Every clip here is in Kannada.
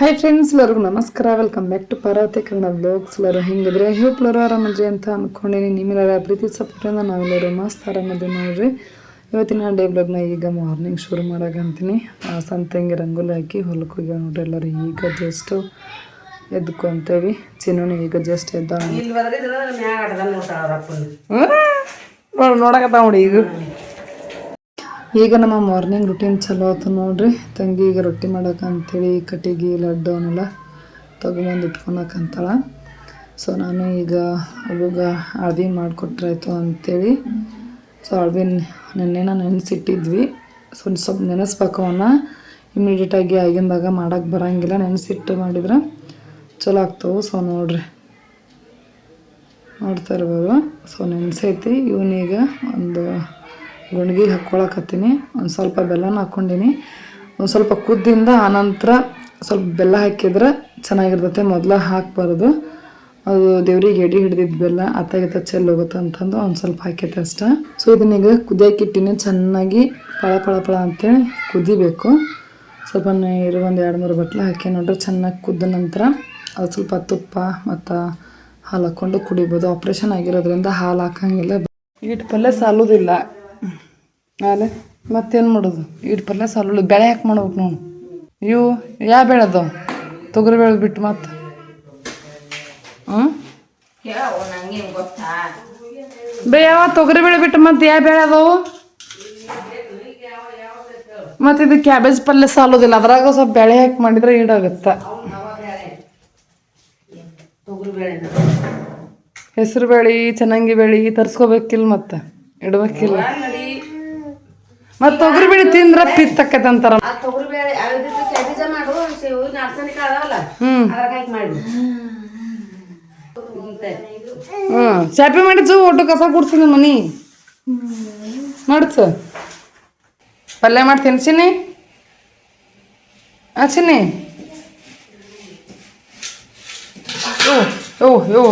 ಹಾಯ್ ಫ್ರೆಂಡ್ಸ್ ಎಲ್ಲರಿಗೂ ನಮಸ್ಕಾರ. Welcome back to Parvati Kannada blogs ಎಲ್ಲರೂ ಹೆಂಗಿದ್ರೆ? ಹೋಪ್ ಎಲ್ಲರೂ ಆರಾಮದ್ರಿ ಅಂತ ಅಂದ್ಕೊಂಡಿನಿ ನಿಮ್ಮೆಲ್ಲರ ಪ್ರೀತಿ ಸಪೋರ್ಟಿಂದ ನಾವೆಲ್ಲರೂ ಮಸ್ತ್ ಆರಾಮದಿ ನೋಡ್ರಿ. ಇವತ್ತಿನ ಡೇ ಬ್ಲಾಗ್ನ ಈಗ ಮಾರ್ನಿಂಗ್ ಶುರು ಮಾಡಕಂತೀನಿ ಆ ಸಂತೆಂಗೆ ರಂಗೋಲಿ ಹಾಕಿ ಹೊಲಕ್ಕೆ ಹೋಗ್ಯಾವ ನೋಡ್ರಿ ಎಲ್ಲರೂ. ಈಗ ಜಸ್ಟ್ ಎದ್ಕೊಂತೇವಿ ಚಿನ್ನೂನಿ ಈಗ ಜಸ್ಟ್ ಎದ್ದ ಇಲ್ಲಿ ಬದ್ರಿದ್ರೆ ಮ್ಯಾಗ ಆಟದಲ್ಲಿ ನೋಡ್ತಾಳ ಅವ್ರ ಅಪ್ಪನ ನೋಡಕತ್ತ ನೋಡಿ ಈಗ. ಈಗ ನಮ್ಮ ಮಾರ್ನಿಂಗ್ ರುಟೀನ್ ಚಲೋ ಆಯ್ತು ನೋಡ್ರಿ. ತಂಗಿ ಈಗ ರೊಟ್ಟಿ ಮಾಡಕ್ಕಂತೇಳಿ ಕಟ್ಟಿಗೆ, ಲಡ್ಡು ಅವನ್ನೆಲ್ಲ ತೊಗೊಂಬಂದು ಇಟ್ಕೊಳಕಂತಾಳ ಸೊ ನಾನು ಈಗ ಅವಾಗ ಅಳ್ವಿ ಮಾಡಿಕೊಟ್ರಾಯ್ತು ಅಂತೇಳಿ. ಸೊ ಅಳ್ವಿ ನೆನ್ನೆನ ನೆನೆಸಿಟ್ಟಿದ್ವಿ. ಸೊ ಸ್ವಲ್ಪ ನೆನೆಸ್ಬೇಕು ಅವನ್ನ ಇಮಿಡಿಯೇಟಾಗಿ ಆಗಿಂದಾಗ ಮಾಡೋಕ್ಕೆ ಬರೋಂಗಿಲ್ಲ, ನೆನೆಸಿಟ್ಟು ಮಾಡಿದ್ರೆ ಚಲೋ ಆಗ್ತವೆ. ಸೊ ನೋಡ್ರಿ. ನೋಡ್ತಾ ಇರ್ಬೋದು. ಸೊ ನೆನೆಸೈತಿ. ಇವನೀಗ ಒಂದು ಗುಂಡ್ಗಿಗೆ ಹಾಕ್ಕೊಳಕತ್ತೀನಿ ಒಂದು ಸ್ವಲ್ಪ ಬೆಲ್ಲನ ಹಾಕ್ಕೊಂಡಿನಿ ಒಂದು ಸ್ವಲ್ಪ ಕುದ್ದಿಂದ ಆನಂತರ ಸ್ವಲ್ಪ ಬೆಲ್ಲ ಹಾಕಿದ್ರೆ ಚೆನ್ನಾಗಿರ್ತೈತೆ. ಮೊದಲ ಹಾಕ್ಬಾರ್ದು. ಅದು ದೇವ್ರಿಗೆ ಎಡಿ ಹಿಡ್ದಿದ್ದು ಬೆಲ್ಲ ಅತ್ತಾಗಿತ್ತ ಚೆಲ್ಲಿ ಹೋಗುತ್ತೆ ಅಂತಂದು ಒಂದು ಸ್ವಲ್ಪ ಹಾಕೈತೆ ಅಷ್ಟೆ. ಸೊ ಇದನ್ನೀಗ ಇಟ್ಟಿನಿ. ಚೆನ್ನಾಗಿ ಪಳ ಪಳ ಪಳ ಅಂತೇಳಿ ಕುದಿಬೇಕು. ಸ್ವಲ್ಪ ನೀರು ಒಂದು ಎರಡು ಮೂರು ಬಟ್ಲು ಹಾಕಿ ನೋಡ್ರಿ ಚೆನ್ನಾಗಿ ಕುದ್ದ ನಂತರ ಅದು ಸ್ವಲ್ಪ ತುಪ್ಪ ಮತ್ತು ಹಾಲು ಹಾಕ್ಕೊಂಡು ಕುಡಿಬೋದು. ಆಪ್ರೇಷನ್ ಆಗಿರೋದ್ರಿಂದ ಹಾಲು ಹಾಕಂಗಿಲ್ಲ. ಈಟ್ ಪಲ್ಯ ಸಾಲೋದಿಲ್ಲ. ಆಲೆ ಮತ್ತೇನು ಮಾಡೋದು? ಇಟ್ಟು ಪಲ್ಯ ಸಾಲು ಬೆಳೆ ಹಾಕಿ ಮಾಡ್ಬೇಕು ನಾವು ಇವು ಯಾವ ಬೇಳೆ ತೊಗರಿ ಬೇಳೆ ಬಿಟ್ಟು ಮತ್ತೆ? ಹ್ಞೂ ಬೇ, ಯಾವ ತೊಗರಿ ಬೇಳೆ ಬಿಟ್ಟು ಮತ್ತೆ ಯಾವ ಬೇಳೆ ಅದಾವು? ಮತ್ತೆ ಇದು ಕ್ಯಾಬೇಜ್ ಪಲ್ಯ ಸಾಲೋದಿಲ್ಲ. ಅದ್ರಾಗ ಸ್ವಲ್ಪ ಬೆಳೆ ಹಾಕಿ ಮಾಡಿದ್ರೆ ಈಡಾಗುತ್ತೆ. ಹೆಸರು ಬೇಳೆ, ಚೆನ್ನಾಗಿ ಬೆಳೆ ತರ್ಸ್ಕೋಬೇಕಿಲ್ಲ ಮತ್ತೆ? ಇಡ್ಬೇಕಿಲ್ಲ. ಮತ್ತೆ ತೊಗರಿ ಬೇಳೆ ತಿಂದ್ರೆ ಪಿತ್ತಕ್ಕೈತೆ ಅಂತಾರ. ಆ ತೊಗರಿ ಬೇಳೆ ಅದಕ್ಕೆ ಕ್ಯಾಬೇಜ ಮಾಡು ಇವು ನಾಲ್ಸನಿಕ ಅದಾವಲ್ಲ ಹ್ಮ್. ಅದ್ರಾಗ ಹಾಕಿ ಮಾಡಿ ಹ್ಞೂ ಚಾಪಿ ಮಾಡಿದ್ದು ಒಟ್ಟು ಕಸ ಗುಡ್ಸಿದ ಮನಿ. ನಡ್ಸು ಪಲ್ಯ ಮಾಡಿ ತಿನ್ಸಿನಿ ಹಚ್ಚಿನಿ ಓ ಓ ಓ.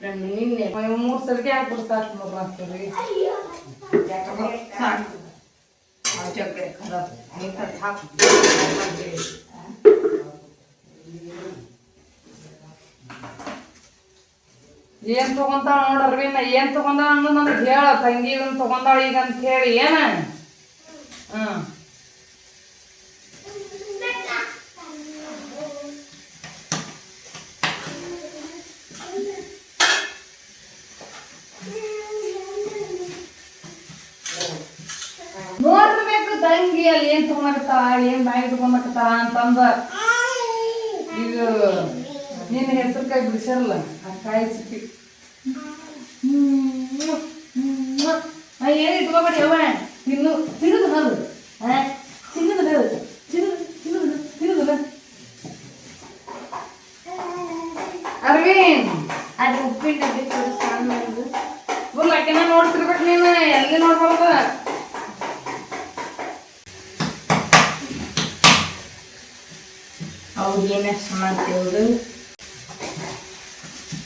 ನಿನ್ನೆ ಮೂರು ಸರಿಗೆ ಹಾಕ್ಬಿಡು ಸಾಕು ನೋಡ್ರಿ ಆಗ್ತದೆ ಏನ್ ತಗೊಂತಾಳ ನೋಡ್ರಿ ಏನ್ ತಗೊಂಡಾಳ ಅನ್ನೋ ನನಗೆ ಹೇಳ, ತಂಗಿ ಇದನ್ನ ತಗೊಂಡಾಳ ಈಗ ಅಂತ ಹೇಳಿ, ಏನ? ಹ್ಮ್ ನೋಡ್ಬೇಕು ತಂಗಿ ಅಲ್ಲಿ ಏನ್ ತಗೊಂಡಕತ್ತಾಳ ಏನ್ ಬಾಯಿ ತಗೊಂಡಕತ್ತಾಳ ಅಂತಂದ ಇದು ನಿನ್ನ ಹೆಸರು ಕಾಯಿ ಬಿಡಿಸ್ಯಾರಲ್ಲ ಆ ಕಾಯಿ ಸಿಕ್ಕಿ ಏನು ಇಟ್ಕೋಬೇಡಿ ಅವ ತಿನ್ನು ತಿನ್ನದು ಹೌದು ತಿನ್ನದು ಹೌದು ತಿನ್ನದು ತಿನ್ನದು ತಿನ್ನದು ಅರವಿಂದ್. ಅದು ಉಪ್ಪಿನ ಡಬ್ಬಿ. ಫುಲ್ ಅಕ್ಕಿನ ನೋಡ್ತಿರ್ಬೇಕು ನೀನು ಎಲ್ಲಿ ನೋಡ್ಬಾರ್ದು ಅವ್ರಿಗೆ ಏನಷ್ಟು ಮಾಡ್ತೇವ್ರು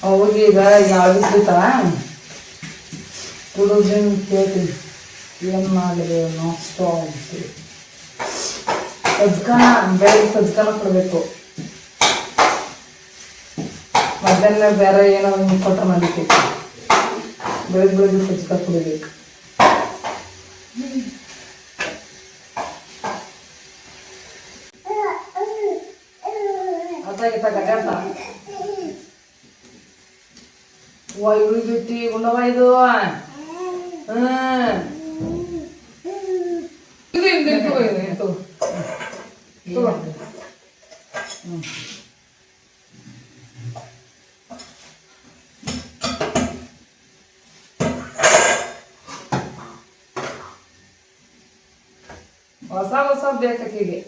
ಅವ್ರಿಗೀಗ ಯಾವ್ದು ಸಿಗ್ತಾ ಕೇಳಿ ಏನು ಮಾಡಿದೆ ನಾಷ್ಟ ಅಂತೇಳಿ ಸಜ್ಕನ, ಬೆಳಗ್ಗೆ ಸಜ್ಕನ ಕೊಡಬೇಕು. ಮಧ್ಯಾಹ್ನ ಬೇರೆ ಏನೋ ಕೊಟ್ಟ ಮಾಡಿಕೆ ಬೆಳಗ್ಗೆ ಬೆಳಗ್ಗೆ ಸಜ್ಕ ಕುಡಿಬೇಕು. ವಾ ಇಳು ಬಿಟ್ಟಿ ಗುಂಡವ ಇದು ಹ್ಮ್ ಇದು ಹಿಂದೆ ತಗೋ ಇದು, ಇದು ತಗೋ. ತಗೋ. ಹ್ಮ್. ಹೊಸ ಹೊಸ ಬೇಕೀಗೆ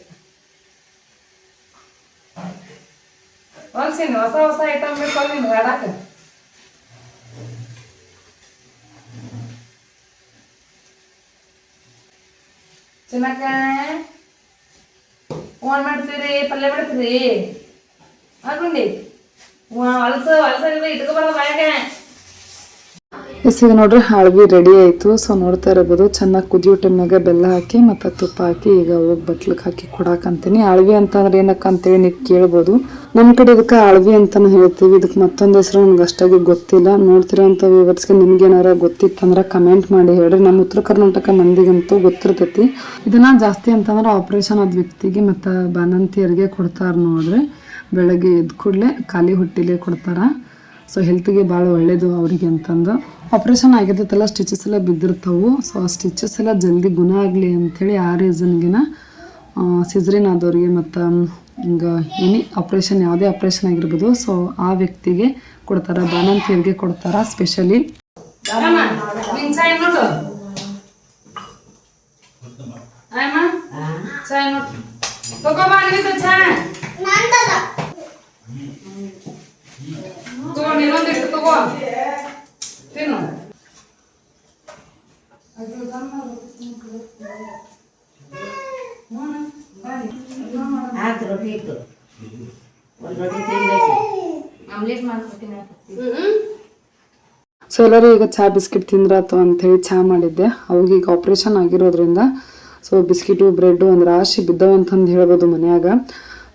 ಹೊಲ್ಸಿನಿ ಹೊಸ ಹೊಸ ಐಟಮ್ ಬೇಕು ನೀನು ಆಡಾಕ ಚಿನ್ನಕ್ಕ ಫೋನ್ ಮಾಡ್ತೀರಿ ಪಲ್ಯ ಮಾಡ್ತೀರಿ ಹಾಕೊಂಡಿ ಹಲಸ ಹಲಸ ಇಟ್ಕೊ ಬರೋದು ಬಾಯಾಗ ಎಸ್ ಈಗ ನೋಡ್ರಿ, ಹಾಳ್ಗಿ ರೆಡಿ ಆಯಿತು. ಸೊ ನೋಡ್ತಾ ಇರಬಹುದು ಚೆನ್ನಾಗಿ ಕುದಿಯೋ ಟೈಮ್ನಾಗ ಬೆಲ್ಲ ಹಾಕಿ ಮತ್ತು ತುಪ್ಪ ಹಾಕಿ ಈಗ ಹೋಗಿ ಬಟ್ಲಕ್ಕೆ ಹಾಕಿ ಕೊಡಾಕಂತೀನಿ. ಆಳ್ವಿ ಅಂತಂದ್ರೆ ಏನಕ್ಕ ಅಂತೇಳಿ ನೀವು ಕೇಳ್ಬೋದು. ನಮ್ಮ ಕಡೆ ಇದಕ್ಕೆ ಆಳ್ವಿ ಅಂತಾನು ಹೇಳ್ತೀವಿ. ಇದಕ್ಕೆ ಮತ್ತೊಂದು ಹೆಸರು ನಮ್ಗೆ ಅಷ್ಟಾಗಿ ಗೊತ್ತಿಲ್ಲ. ನೋಡ್ತಿರೋಂಥ ವ್ಯೂವರ್ಸ್ಗೆ ನಿಮ್ಗೇನಾರ ಗೊತ್ತಿತ್ತಂದ್ರೆ ಕಮೆಂಟ್ ಮಾಡಿ ಹೇಳ್ರಿ. ನಮ್ಮ ಉತ್ತರ ಕರ್ನಾಟಕ ಮಂದಿಗಂತೂ ಗೊತ್ತಿರ್ತೈತಿ. ಇದನ್ನ ಜಾಸ್ತಿ ಅಂತಂದ್ರೆ ಆಪ್ರೇಷನ್ ಆದ ವ್ಯಕ್ತಿಗೆ ಮತ್ತು ಬಾಣಂತಿಯರಿಗೆ ಕೊಡ್ತಾರೆ ನೋಡ್ರಿ. ಬೆಳಗ್ಗೆ ಎದ್ದು ಕೂಡಲೇ ಖಾಲಿ ಹೊಟ್ಟಿಲೆ ಕೊಡ್ತಾರ. ಸೊ ಹೆಲ್ತ್ಗೆ ಭಾಳ ಒಳ್ಳೆಯದು ಅವರಿಗೆ ಅಂತಂದು. ಆಪ್ರೇಷನ್ ಆಗಿರ್ತೈತಲ್ಲ ಸ್ಟಿಚಸ್ ಎಲ್ಲ ಬಿದ್ದಿರ್ತಾವು. ಸೊ ಆ ಸ್ಟಿಚಸ್ ಎಲ್ಲ ಜಲ್ದಿ ಗುಣ ಆಗಲಿ ಅಂಥೇಳಿ ಆ ರೀಸನ್ಗಿನ ಸಿಜ್ರಿನ್ ಆದವ್ರಿಗೆ ಮತ್ತು ಹಿಂಗೆ ಎನಿ ಆಪ್ರೇಷನ್ ಯಾವುದೇ ಆಪ್ರೇಷನ್ ಆಗಿರ್ಬೋದು ಸೊ ಆ ವ್ಯಕ್ತಿಗೆ ಕೊಡ್ತಾರೆ ಬಾಣಂತಿಯರಿಗೆ ಕೊಡ್ತಾರೆ ಸ್ಪೆಷಲಿ ರೊಟ್ಟಿ ಇತ್ತು ಒಂದು ರೊಟ್ಟಿ ತಿನ್ನಬೇಕು ಆಮ್ಲೆಟ್ ಮಾಡ್ಕೊತೀನಿ ಸೊ ಎಲ್ಲರೂ ಈಗ ಚಹಾ ಬಿಸ್ಕಿಟ್ ತಿಂದ್ರಾತು ಅಂಥೇಳಿ ಚಹಾ ಮಾಡಿದ್ದೆ. ಅವಾಗ ಈಗ ಆಪ್ರೇಷನ್ ಆಗಿರೋದ್ರಿಂದ. ಸೊ ಬಿಸ್ಕಿಟು ಬ್ರೆಡ್ಡು ಒಂದು ರಾಶಿ ಬಿದ್ದವು ಅಂತಂದು ಹೇಳ್ಬೋದು ಮನ್ಯಾಗ.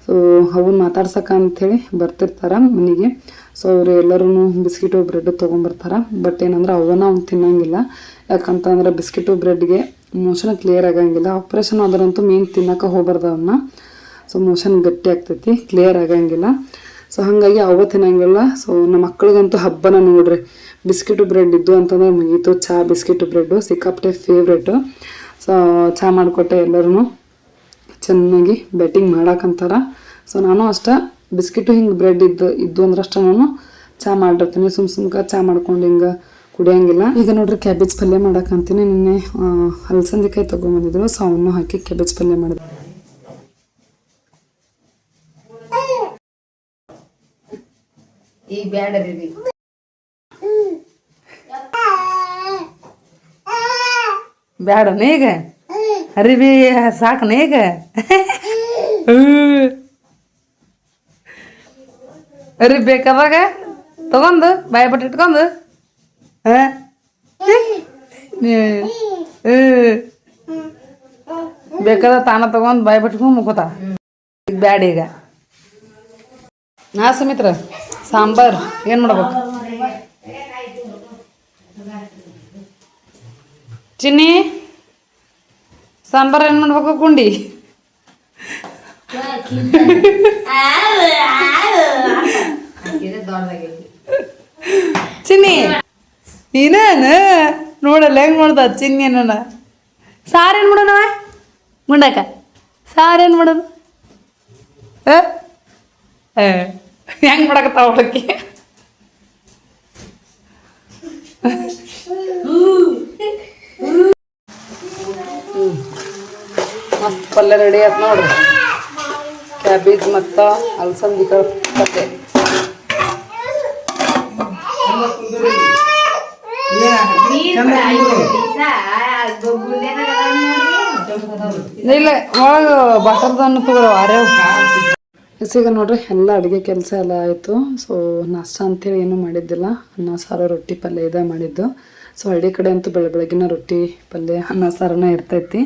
ಸೊ ಅವನ್ನ ಮಾತಾಡ್ಸಕ ಅಂಥೇಳಿ ಬರ್ತಿರ್ತಾರೆ ಮನೆಗೆ. ಸೊ ಅವರು ಎಲ್ಲರೂ ಬಿಸ್ಕಿಟು ಬ್ರೆಡ್ ತೊಗೊಂಬರ್ತಾರೆ. ಬಟ್ ಏನಂದ್ರೆ ಅವನ್ನ ಅವ್ನು ತಿನ್ನಂಗಿಲ್ಲ. ಯಾಕಂತಂದ್ರೆ ಬಿಸ್ಕಿಟು ಬ್ರೆಡ್ಗೆ ಮೋಷನ್ ಕ್ಲಿಯರ್ ಆಗಂಗಿಲ್ಲ. ಆಪ್ರೇಷನ್ ಆದ್ರಂತೂ ಮೇನ್ ತಿನ್ನಕ್ಕೆ ಹೋಗ್ಬಾರ್ದು ಅವನ್ನ ಸೊ ಮೋಷನ್ ಗಟ್ಟಿ ಆಗ್ತೈತಿ ಕ್ಲಿಯರ್ ಆಗಂಗಿಲ್ಲ. ಸೊ ಹಾಗಾಗಿ ಅವ ತಿನ್ನಂಗಿಲ್ಲ. ಸೊ ನಮ್ಮ ಮಕ್ಳಿಗಂತೂ ಹಬ್ಬನ ನೋಡ್ರಿ. ಬಿಸ್ಕಿಟು ಬ್ರೆಡ್ ಇದ್ದು ಅಂತಂದ್ರೆ ಮುಗೀತು ಚಹಾ ಬಿಸ್ಕಿಟು ಬ್ರೆಡ್ಡು, ಸಿಕ್ಕಾಪಟ್ಟೆ ಫೇವ್ರೇಟು ಸೊ ಚಹಾ ಮಾಡಿಕೊಟ್ಟೆ ಎಲ್ಲರೂ ಚೆನ್ನಾಗಿ ಬ್ಯಾಟಿಂಗ್ ಮಾಡಾಕಂತಾರ. ಸೊ ನಾನು ಅಷ್ಟೇ ಬಿಸ್ಕಿಟು ಹಿಂಗೆ ಬ್ರೆಡ್ ಇದ್ದು ಇದ್ದು ಅಂದ್ರೆ ಅಷ್ಟೇ ನಾನು ಚಹಾ ಮಾಡಿರ್ತೀನಿ. ಸುಮ್ ಸುಮ್ಕ ಚಹಾ ಮಾಡ್ಕೊಂಡು ಹಿಂಗೆ ಕುಡಿಯಂಗಿಲ್ಲ. ಈಗ ನೋಡ್ರಿ ಕ್ಯಾಬೇಜ್ ಪಲ್ಯ ಮಾಡಕ್ಕಂತೀನಿ ನಿನ್ನೆ ಹಲಸಂದಿಕಾಯಿ ತೊಗೊಂಬಂದಿದ್ರು. ಸೊ ಅವನ್ನು ಹಾಕಿ ಕ್ಯಾಬೇಜ್ ಪಲ್ಯ ಮಾಡಿದೆ. ಬೇಡ. ನೀಗ ಈಗ? ಹರಿಬಿ ಸಾಕನ ಈಗ? ಅರಿ ಬೇಕಾದಾಗ ತಗೊಂಡು, ಬಾಯಿ ಬಟ್ಟೆ ಇಟ್ಕೊಂಡು ಹ್ಮ್. ಬೇಕಾದ ತಾನ ತಗೊಂಡು ಬಾಯಿ ಬಿಟ್ಕೊಂಡು ಮುಕ್ಕೋತ. ಈಗ ಬ್ಯಾಡ ಈಗ. ನಾ ಸುಮಿತ್ರ, ಸಾಂಬಾರ್, ಏನು ಮಾಡ್ಬೇಕು? ಚಿನ್ನಿ, ಸಾಂಬಾರ್ ಏನು ಮಾಡ್ಬೇಕು ಗುಂಡಿ ಚಿನ್ನಿ ನೀನೇನ ನೋಡಲ್ಲ ಹೆಂಗ್ ಮಾಡ್ದ ಚಿನ್ನಿ ನನ್ನ ಸಾರೇನು ಮಾಡೋಣವ ಮುಂಡಕ ಸಾರೇನು ಮಾಡೋದು ಹೆಂಗ್ ಮಾಡಕತ್ತಾವ ಅವಳಕ್ಕೆ ಮಸ್ತ್ ಪಲ್ಯ ರೆಡಿ ಆಯ್ತು ನೋಡ್ರಿ ಕ್ಯಾಬೇಜ್ ಮತ್ತು ಅಲಸಂದಿ ಪಲ್ಯ ಇಲ್ಲ, ಒಳಗೆ ಬಟರ್ದನ್ನು ಈಗ ನೋಡ್ರಿ, ಎಲ್ಲ ಅಡುಗೆ ಕೆಲಸ ಎಲ್ಲ ಆಯಿತು. ಸೊ ನಾಷ್ಟ ಅಂತೇಳಿ ಏನೂ ಮಾಡಿದ್ದಿಲ್ಲ. ಅನ್ನ, ಸಾರು, ರೊಟ್ಟಿ, ಪಲ್ಯ ಇದೇ ಮಾಡಿದ್ದು. ಸೊ ಹಳ್ಳಿ ಕಡೆ ಅಂತೂ ಬೆಳೆ ಬೆಳಗಿನ ರೊಟ್ಟಿ, ಪಲ್ಯ, ಅನ್ನ, ಸಾರನ ಇರ್ತೈತಿ.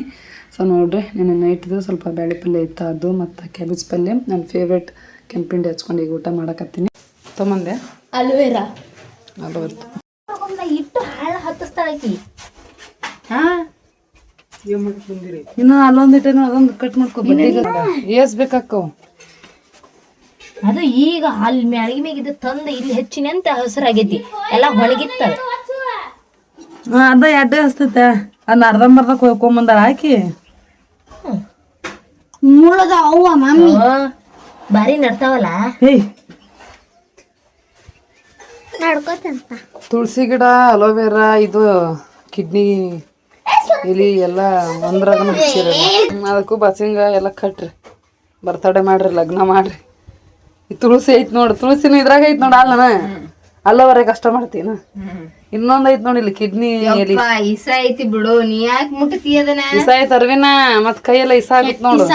ಸೊ ನೋಡ್ರಿ ನಿನ್ನೆ ನೈಟ್ದು ಸ್ವಲ್ಪ ಬೇಳೆ ಪಲ್ಯ ಇತ್ತು ಅದು ಮತ್ತು ಕ್ಯಾಬೇಜ್ ಪಲ್ಯ. ನನ್ನ ಫೇವ್ರೇಟ್ ಕೆಂಪಿಂಡಿ ಹಚ್ಕೊಂಡು ಈಗ ಊಟ ಮಾಡಕತ್ತೀನಿ. ತೊಗೊಂಡೆ ಅಲ್ವೇರಾ? ಇಟ್ಟು ಹಾಳು ಹತ್ತಿಸ್ತಾಳಕಿ ಇನ್ನು ಅಲ್ಲೊಂದಿಟ್ಟೇನು ಅದೊಂದು ಕಟ್ ಮಾಡ್ಕೊ ಏಸ್ ಬೇಕಾಕವು ಅದು ಈಗ ಅಲ್ಲಿ ಮ್ಯಾಳಿಗೆ ಇದು ತಂದು ಇಲ್ಲಿ ಹೆಚ್ಚಿನ ಅಂತ ಹಸಿರಾಗೈತಿ. ಎಲ್ಲ ಹೊಳಗಿತ್ತ ಅದ ಎಡ್ಡೆ ಹಸ್ತೈತೆ. ಅದನ್ನ ಅರ್ಧಂಬರ್ಧ ಕೊಯ್ಕೊಂಬಂದಾಳ ಹಾಕಿ ಮುಳಗ ಅವ್ವ ಮಮ್ಮಿ ಬಾರಿ ನಡ್ತಾವಲ್ಲ? ನಡ್ಕೋತಂತ. ತುಳಸಿ ಗಿಡ ಅಲೋವೆರಾ ಇದು ಕಿಡ್ನಿ ಇಲಿ ಎಲ್ಲ ಒಂದ್ರಾಗ ಅದಕ್ಕೂ ಬಸಿಂಗ ಎಲ್ಲ ಕಟ್ರಿ. ಬರ್ತಡೆ ಮಾಡ್ರಿ ಲಗ್ನ ಮಾಡ್ರಿ. ಈ ತುಳಸಿ ಐತ್ ನೋಡು ತುಳಸಿನ ಇದ್ರಾಗ ಐತ್ ನೋಡು ಅಲ್ಲನ ಅಲ್ಲವರೆ ಕಷ್ಟ ಮಾಡ್ತೀನ? ಇನ್ನೊಂದ್ ಐತ್ ನೋಡಿ ಇಲ್ಲಿ ಕಿಡ್ನಿ ಎಲಿ ಇಸ ಐತಿ ಬಿಡು. ನೀ ಯಾಕೆ ಮುಟ್ಟಿ ಅದನ್ನ? ಇಸ ಐತ್ ಅರ್ವಿನ ಮತ್ ಕೈಯೆಲ್ಲ ಇಸ ಆಗತ್ ನೋಡು.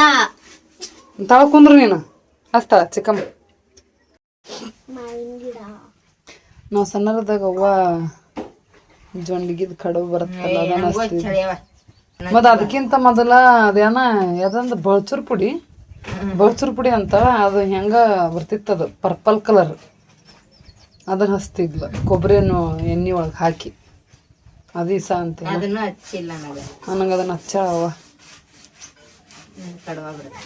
ತಾವ ಕುಂದ್ರು ನೀನು. ಹಸ್ತಾಳ ಚಿಕ್ಕಮ್ಮ. ನಾವ್ ಸಣ್ಣರದಾಗ ಅವ್ವ ಜೊಂಡಿಗಿದ್ ಕಡುಬು ಬರುತ್ತಲ್ಲ ಅದನ್ನ ಹಚ್ತೀವಿ ಮತ್ತ ಅದಕ್ಕಿಂತ ಮೊದಲ ಅದೇನ ಯಾವ್ದಂದ್ರ ಬಳ್ಚೂರ್ ಪುಡಿ? ಬಳ್ಚೂರ್ ಪುಡಿ ಅಂತ ಅದು ಹೆಂಗ ಬರ್ತಿತ್ತದು? Purple colour. ಅದನ್ನ ಹಸ್ತಿದ್ಲು ಕೊಬ್ಬರಿಯನ್ನು ಎಣ್ಣೆ ಒಳಗೆ ಹಾಕಿ. ಅದು ಇಸ ಅಂತ. ಅದನ್ನು ಹಚ್ಚಿಲ್ಲ ನನಗೆ ನನಗೆ ಅದನ್ನ ಹಚ್ಚಾವ ಕಡುವ ಬಿಡುತ್ತೆ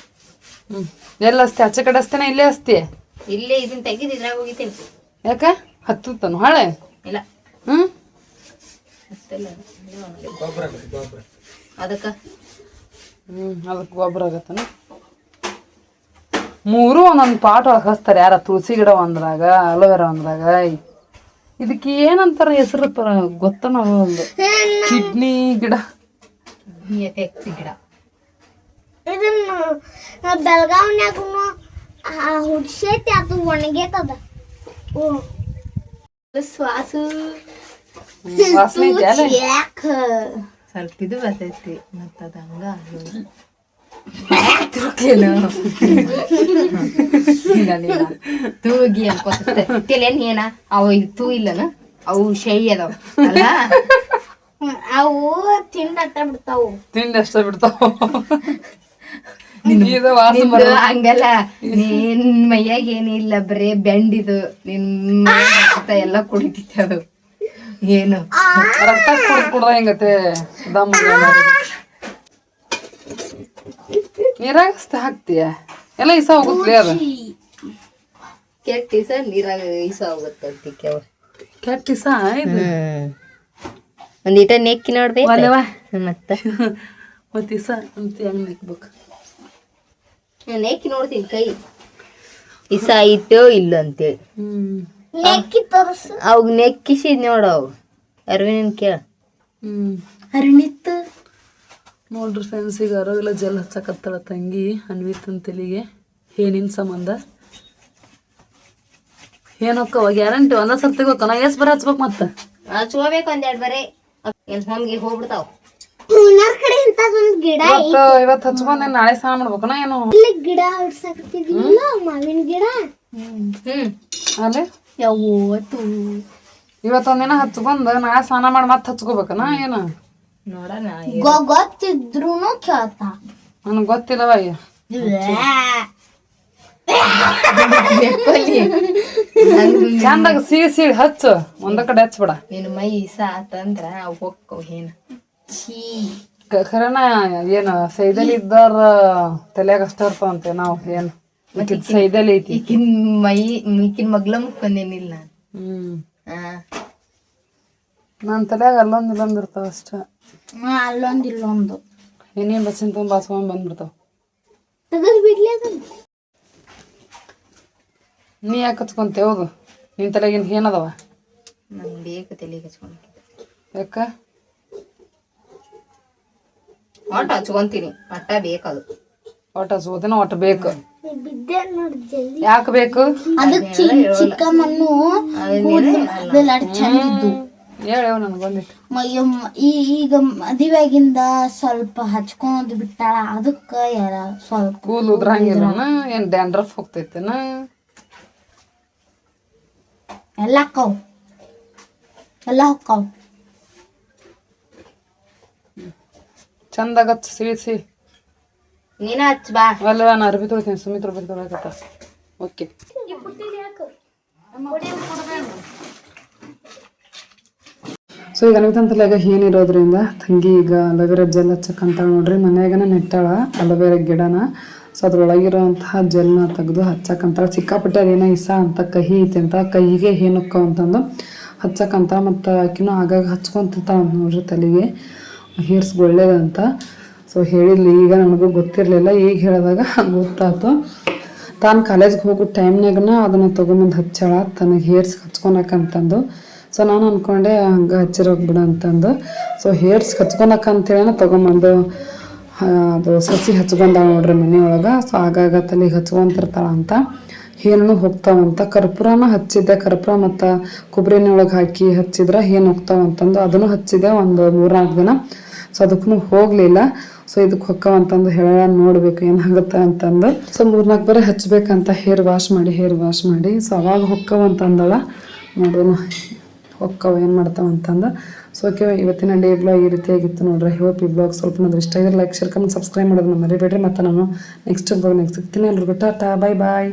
ಹ್ಮ್. ಎಲ್ಲ ಹಸ್ತಿ ಹಚ್ಚ ಕಡೆ ಹಸ್ತೇನೆ ಇಲ್ಲೇ ಹಸ್ತಿ ಇಲ್ಲೇ ಇದನ್ನ ತೆಗೆದು ಇದ್ರಾಗ ಹೋಗಿತೀನಿ ಯಾಕ? ಹತ್ತನು ಹಾಳೆ? ಇಲ್ಲ. ಹ್ಮ್? ಅದಕ್ಕ ಅದಕ್ಕೆ? ಹ್ಮ್ ಅದಕ್ಕೆ ಗೊಬ್ಬರ ಆಗತ್ತನ? ಮೂರು ಒಂದೊಂದು ಪಾಟ್ ಒಳಗೆ ಹಚ್ತಾರೆ. ಯಾರ ತುಳಸಿ ಗಿಡ ಒಂದ್ರಾಗ ಅಲೋವೆರಾ ಒಂದ್ರಾಗ ಇದಕ್ಕೆ ಏನಂತಾರ ಹೆಸರು ಪರ ನಾವು ಒಂದು. ಕಿಡ್ನಿ ಗಿಡ. ಗಿಡ. ಇದನ್ನ ಬೆಳಗಾವ್ನ್ಯಾಗೂ ಹುಡ್ಸೈತಿ ಅದು ಒಣಗೇತದ ಓ ಶ್ವಾಸು. ವಾಸನೆ ಸ್ವಲ್ಪ ಇದು ಬರ್ತೈತಿ ತೂಗಿ ಅನ್ಕೋತ ತಲೆನ್ ಏನ ಅವು ಇದು ತೂ ಇಲ್ಲನ ಅವು ಶೈ ಅದಾವ ಅಲ್ಲ ಅವು ತಿಂಡಟ್ಟ ಬಿಡ್ತಾವು ತಿಂಡಿ ಅಷ್ಟ ಬಿಡ್ತಾವ ಇದು ನಿಂದು ಹಂಗಲ್ಲ ನಿನ್ ಮೈಯಾಗ ಏನಿಲ್ಲ ಬರೇ ಬೆಂಡಿದು ನಿನ್ ಮೈಯಾಗ ಎಲ್ಲ ಕುಡಿತಿತ್ತು ಅದು. ಏನು. ರಕ್ತ ಕುಡ್ದು ಕುಡ್ದ ಹೆಂಗತೆ ದಮ್ ನೀರಾಗ ಹಸ್ತ ಹಾಕ್ತೀಯ? ಎಲ್ಲ ಇಸ ಹೋಗುತ್ತೆ ಅದು? ಕೆಟ್ಟಿ ಸರ್ ನೀರಾಗ ಇಸ ಹೋಗುತ್ತೆ ಕೆವ ಕೆಟ್ಟ ಇಸ ಇದು? ಒಂದ್ ಇಟ ನೆಕ್ಕಿ ನೋಡ್ಬೇಕು. ಒಲೆವಾ ಮತ್ತ? ಮತ್ತೆ ಇಸ ಅಂತ ಹೆಂಗ್ ನೆಕ್ಬೇಕು? ನೆಕ್ಕಿ ನೋಡ್ತೀನಿ ಕೈ. ಇಸ ಐತೋ ಇಲ್ಲ ಅಂತೇಳಿ. ಹ್ಮ್. ನೆಕ್ಕಿ ತೋರ್ಸು. ಅವಾಗ ನೆಕ್ಕಿಸಿದ್ ನೋಡು ಅವು ಅರವಿಂದನ್ ಕೇಳ. ಹ್ಮ್. ಅರ್ಣಿತ್ ನೋಡ್ರಿ ಫ್ರೆಂಡ್ಸ್ ಈಗ ಅರವಿಲ್ಲ ಜಲ್ ಹಚ್ಚಕತ್ತಳ ತಂಗಿ ಅನ್ವಿತನ್ ತಲೆಗೆ ಏನಿನ್ ಸಂಬಂಧ. ಏನಕ್ಕ ಗ್ಯಾರಂಟಿ ಒಂದ ಸರ್ ತೆಗೋಕ ನಾ ಎಸ್ ಬರ ಹಚ್ಬೇಕು ಮತ್ತ? ಹಚ್ಕೋಬೇಕು ಒಂದೆರಡು ಬರೇ. ಹೋಗ್ಬಿಡ್ತಾವ. ಕಡೆ ಇಂಥದೊಂದ್ ಗಿಡ ಇವತ್ತು ಹಚ್ಕೊಂಡ್ ನಾಳೆ ಸ್ನಾನ ಮಾಡ್ಬೇಕನ ಏನು? ಇಲ್ಲಿ ಗಿಡ ಹಡ್ಸಾಕತ್ತಿದ್ವಿಲ್ಲ ಮಾವಿನ ಗಿಡ. ಹ್ಮ್. ಅಲ್ಲೇ? ಯಾವತ್ತು? ಇವತ್ತೊಂದಿನ ಹಚ್ಕೊಂಡ್ ನಾಳೆ ಸ್ನಾನ ಮಾಡಿ ಮತ್ತೆ ಹಚ್ಕೋಬೇಕನ ಏನು? ನೋಡಣ ಗೊತ್ತಿದ್ರೂನು ಕೇಳ್ತಾ. ನನಗೆ ಗೊತ್ತಿಲ್ಲವ ಚಂದಾಗ ಸೀಳ್ ಸೀಳ್ ಹಚ್ಚು. ಒಂದ ಕಡೆ ಹಚ್ಬೇಡ. ನಿನ್ನ ಮೈ ಇಸ ಆತಂದ್ರ ಅವ್ ಹೊಕ್ಕವ್ ಏನ ಖರೇನ ಏನು ಸೈದಲ್ಲಿ ಇದ್ದಾರ ತಲೆಯಾಗ ಅಷ್ಟ ಇರ್ತಾವಂತೆ ನಾವು ಏನು. ಸೈದಲ್ಲಿ ಐತಿ. ಈಕಿನ್ ಮೈ ಈಕಿನ ಮಗ್ಲ ಮುಕ್ಕೊಂದೇನಿಲ್ಲ ಹ್ಮ್. ನನ್ ನನ್ನ ತಲೆಯಾಗ ಅಲ್ಲೊಂದ್ ಇಲ್ಲೊಂದ್ ಇರ್ತಾವ ಅಷ್ಟ. ಅಲ್ಲೊಂದ್ ಇಲ್ಲೊಂದು. ಏನೇನ್ ಬಸ್ಸಿನ ತುಂಬ ಬಾಸ್ಕೊಂಡ್ ಬಂದ್ಬಿಡ್ತಾವ. ತೆಗೆದು ಬಿಡ್ಲಿ ಅದನ್ನ. ನೀ ಯಾಕೆ ಹಚ್ಕೊಂತೆ ಹೋಗು. ನಿನ್ ತಲೆಗಿನ ಏನದವ ನಂಗ್ ಬೇಕು ತಲೆಗೆ ಹಚ್ಕೊಂಡು ಯಾಕ? ಒಟ್ಟು ಹಚ್ಕೊಂತೀನಿ. ಒಟ್ಟ ಬೇಕದು. ಒಟ್ಟು ಹಚ್ಕೋತೇನ ಒಟ್ಟು ಬೇಕು. ಬಿದ್ದೆ ನೋಡಿ ಜಲ್ದಿ. ಯಾಕೆ ಬೇಕು? ಅದಕ್ಕೆ ಚಿಕ್ಕಮ್ಮನ್ನು ಅದೆಲ್ಲ ಚಂದಿದ್ದು ಹೇಳೇವ್ ನನಗೊಂದಿಟ್ಟು ಮಯ್ಯಮ್ಮ ಈ ಈಗ ಮದುವೆಗಿಂದ ಸ್ವಲ್ಪ ಹಚ್ಕೊಂಡ್ ಬಿಟ್ಟಾಳ ಅದಕ್ಕ ಯಾರ ಸ್ವಲ್ಪ ಕೂಲ್ ಉದ್ರಂಗಿಲ್ಲ ಏನ್ ಡ್ಯಾಂಡ್ರಫ್ ಹೋಗ್ತೈತೆನ? ಎಲ್ಲ ಹಾಕಾವ್ ಎಲ್ಲ ಹಾಕಾವ್ ಚಂದಾಗ ಹಚ್ಚ ಸಿಳಿಸಿ ನೀನ ಹಚ್ ಬಾ. ಅಲ್ಲ ನಾನು ಅರ್ಬಿ ತೊಳಿತೀನಿ ಸುಮಿತ್ರ ಅರ್ಬಿ ತೊಳಕತ್ತ? ಓಕೆ. ಸೊ ಈಗ ಅನಿತಾ ತಲೆಯಾಗ ಏನಿರೋದ್ರಿಂದ ತಂಗಿ, ಈಗ ಅಲೋವೆರಾ ಜೆಲ್ ಹಚ್ಚಕ್ಕಂತಾಳೆ ನೋಡ್ರಿ, ಮನೆಯಾಗನ ನೆಟ್ಟಾಳ, ಅಲೋವೆರಾ ಗಿಡನ. ಸೊ ಅದ್ರೊಳಗಿರೋಂತಹ ಜೆಲ್ನ ತೆಗೆದು ಹಚ್ಚಕ್ಕಂತಾಳೆ ಸಿಕ್ಕಾಪಟ್ಟೆ ಅದೇನೋ ಇಸ ಅಂತ, ಕಹಿ ಐತೆ ಅಂತ ಕೈಗೆ ಏನಕ್ಕ ಅಂತಂದು ಹಚ್ಚಕ್ಕಂತ ಮತ್ತು ಆಕಿನೂ ಆಗಾಗ ಹಚ್ಕೊತಿರ್ತಾಳೆ ನೋಡ್ರಿ ತಲೆಗೆ. ಹೇರ್ಸ್ ಒಳ್ಳೇದಂತ ಸೊ ಹೇಳಿದ್ಲಿ, ಈಗ ನನಗೂ ಗೊತ್ತಿರಲಿಲ್ಲ, ಈಗ ಹೇಳಿದಾಗ ಗೊತ್ತಾಯ್ತು ತಾನು ಕಾಲೇಜ್ಗೆ ಹೋಗೋ ಟೈಮ್ನಾಗನ ಅದನ್ನು ತೊಗೊಂಬಂದು ಹಚ್ಚಾಳ ತನಗೆ ಹೇರ್ಸ್ ಹಚ್ಕೊಳಕಂತಂದು ಸೊ ನಾನು ಅಂದ್ಕೊಂಡೆ ಹಂಗೆ ಹಚ್ಚಿರೋಗ್ಬಿಡು ಅಂತಂದು. ಸೊ ಹೇರ್ಸ್ ಹಚ್ಕೊಳಕಂತೇಳಿ ತೊಗೊಂಬಂದು ಆ, ಅದು ಸಸಿ ಹಚ್ಕೊಂಡ ನೋಡ್ರಿ ಮನೆಯೊಳಗೆ. ಸೊ ಆಗಾಗ ತಲೆಗೆ ಹಚ್ಕೊಂತಿರ್ತಾಳ ಅಂತ. ಏನೂ ಹೋಗ್ತಾವಂತ ಕರ್ಪೂರನ ಹಚ್ಚಿದ್ದೆ. ಕರ್ಪೂರ ಮತ್ತು ಕೊಬ್ಬರಿ ಎಣ್ಣೆ ಒಳಗೆ ಹಾಕಿ ಹಚ್ಚಿದ್ರೆ ಏನು ಹೋಗ್ತಾವಂತಂದು ಅದನ್ನು ಹಚ್ಚಿದೆ ಒಂದು ಮೂರ್ನಾಲ್ಕು ದಿನ. ಸೊ ಅದಕ್ಕೂ ಹೋಗಲಿಲ್ಲ. ಸೊ ಇದಕ್ಕೆ ಹೊಕ್ಕವಂತಂದು ಹೇಳ ನೋಡಬೇಕು ಏನಾಗುತ್ತೆ ಅಂತಂದು. ಸೊ ಮೂರ್ನಾಲ್ಕು ಬರೀ ಹಚ್ಬೇಕಂತ ಹೇರ್ ವಾಶ್ ಮಾಡಿ ಹೇರ್ ವಾಶ್ ಮಾಡಿ. ಸೊ ಅವಾಗ ಹೊಕ್ಕವಂತಂದಳ ನೋಡೋಣ. ಹೊಕ್ಕವ ಏನು ಮಾಡ್ತಾವಂತಂದು ಸೊ ಓಕೆ ಇವತ್ತಿನ ಡೇ ಬ್ಲಾಗ್ ಈ ರೀತಿಯಾಗಿತ್ತು ನೋಡ್ರಿ. ಹೋಪ್ ಈ ಬ್ಲಾಗ್ ಸ್ವಲ್ಪ ನೋಡಿದ್ರೆ ಇಷ್ಟ ಆಗಿದ್ರೆ ಲೈಕ್ ಶೇರ್ ಕಮೆಂಟ್ ಸಬ್ಸ್ಕ್ರೈಬ್ ಮಾಡೋದು ಮರಿಬೇಡ್ರಿ. ಮತ್ತು ನಾನು ನೆಕ್ಸ್ಟ್ ಬ್ಲಾಗ್ ನೆಕ್ಸ್ಟ್ ಸಿಗ್ತೀನಿ ಎಲ್ರಿಗೂ. ಟಾಟಾ ಬಾಯ್ ಬಾಯ್